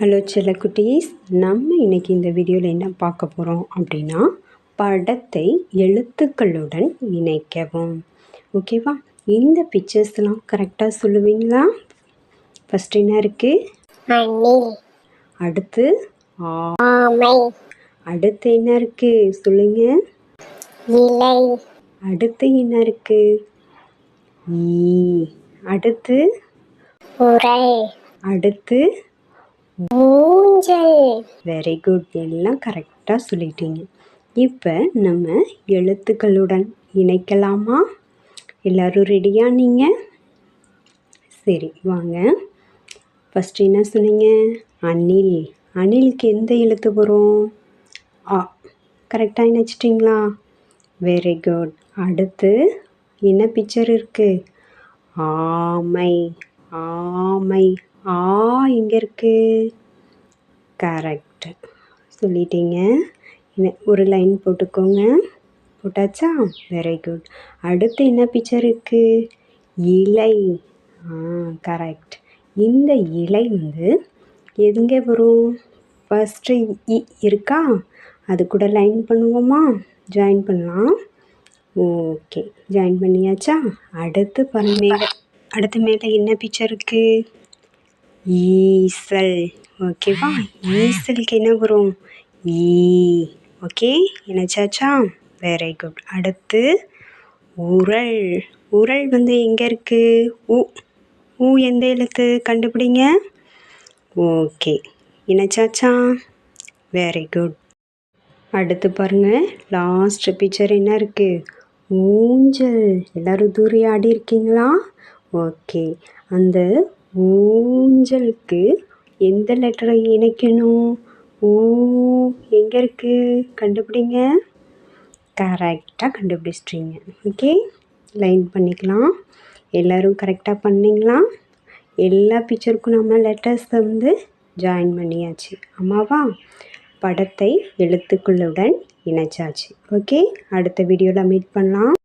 Hello செல்லக்குட்டீஸ் நம்ம இன்னைக்கு இந்த வீடியோவில் என்ன பார்க்க போகிறோம் அப்படின்னா படத்தை எழுத்துக்களுடன் இணைக்கவும். ஓகேவா இந்த பிக்சர்ஸ்லாம் கரெக்டாக சொல்லுவீங்களா? ஃபஸ்ட் என்ன இருக்குது அடுத்து அடுத்து என்ன இருக்குது சொல்லுங்க. அடுத்து என்ன இருக்குது அடுத்து? அடுத்து? ஊஞ்சல். வெரி குட் எல்லாம் கரெக்டாக சொல்லிட்டீங்க. இப்போ நம்ம எழுத்துக்களுடன் இணைக்கலாமா? எல்லாரும் ரெடியா நீங்கள் சரி வாங்க. ஃபஸ்ட்டு என்ன சொன்னீங்க? அணில். அணிலுக்கு எந்த எழுத்து வரும்? ஆ. கரெக்டாக இணைச்சிட்டிங்களா? வெரி குட் அடுத்து என்ன பிக்சர் இருக்குது ஆமை. ஆமை. ஆ எங்கே இருக்குது கரெக்ட் சொல்லிட்டீங்க. ஒரு லைன் போட்டுக்கோங்க. போட்டாச்சா? வெரி குட் அடுத்து என்ன பிக்சர் இருக்குது இலை. ஆ கரெக்ட் இந்த இலை வந்து எங்கே வரும்? ஃபஸ்ட்டு இ இருக்கா? அது கூட லைன் பண்ணுவோமா? ஜாயின் பண்ணலாம். ஓகே ஜாயின் பண்ணியாச்சா? அடுத்து பாருங்க மேலே அடுத்து மேலே என்ன பிக்சர் இருக்குது ஈசல் ஓகேவா ஈசலுக்கு என்ன வரும்? ஈ ஓகே என்னச்சாச்சா வெரி குட் அடுத்து உரல். உரல் வந்து எங்கே இருக்குது ஊ ஊ எந்த எழுத்து? கண்டுபிடிங்க. ஓகே என்னச்சாச்சா வெரி குட் அடுத்து பாருங்கள் லாஸ்ட் பிக்சர் என்ன இருக்குது ஊஞ்சல். எல்லோரும் தூரி ஆடி இருக்கீங்களா ஓகே அந்த ஊஞ்சலுக்கு எந்த லெட்டரை இணைக்கணும்? ஊ எங்கே இருக்குது கண்டுபிடிங்க. கரெக்டாக கண்டுபிடிச்சிட்டீங்க. ஓகே லைன் பண்ணிக்கலாம். எல்லோரும் கரெக்டாக பண்ணிங்களா? எல்லா பிக்சருக்கும் நம்ம லெட்டர்ஸை வந்து ஜாயின் பண்ணியாச்சு. ஆமாவா படத்தை எழுத்துக்களுடன் இணைச்சாச்சு. ஓகே அடுத்த வீடியோவில் மீட் பண்ணலாம்.